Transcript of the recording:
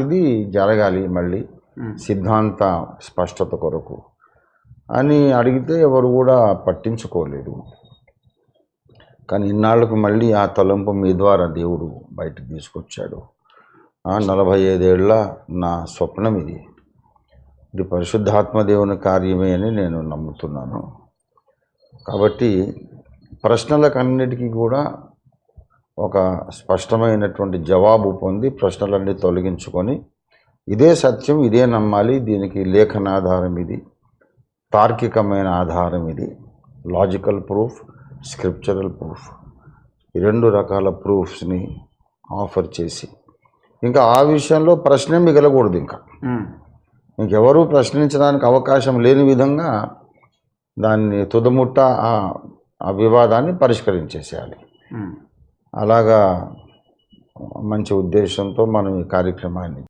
ఇది జరగాలి మళ్ళీ. సిద్ధాంత స్పష్టత కొరకు అని అడిగితే ఎవరు కూడా పట్టించుకోలేదు. కానీ ఇన్నాళ్ళకు మళ్ళీ ఆ తలంపు మీ ద్వారా దేవుడు బయటకు తీసుకొచ్చాడు. ఆ నలభై ఐదేళ్ళ నా స్వప్నం ఇది. ఇది పరిశుద్ధాత్మ దేవుని కార్యమే అని నేను నమ్ముతున్నాను. కాబట్టి ప్రశ్నలకన్నిటికీ కూడా ఒక స్పష్టమైనటువంటి జవాబు పొంది ప్రశ్నలన్నీ తొలగించుకొని ఇదే సత్యం ఇదే నమ్మాలి దీనికి లేఖనాధారం ఇది తార్కికమైన ఆధారం ఇది లాజికల్ ప్రూఫ్ స్క్రిప్చరల్ ప్రూఫ్ రెండు రకాల ప్రూఫ్స్ని ఆఫర్ చేసి ఇంకా ఆ విషయంలో ప్రశ్నే మిగలకూడదు ఇంకా. ఇంకెవరూ ప్రశ్నించడానికి అవకాశం లేని విధంగా దాన్ని తుదముట్ట ఆ- వివాదాన్ని పరిష్కరించేసేయాలి. అలాగా మంచి ఉద్దేశంతో మనం ఈ కార్యక్రమాన్ని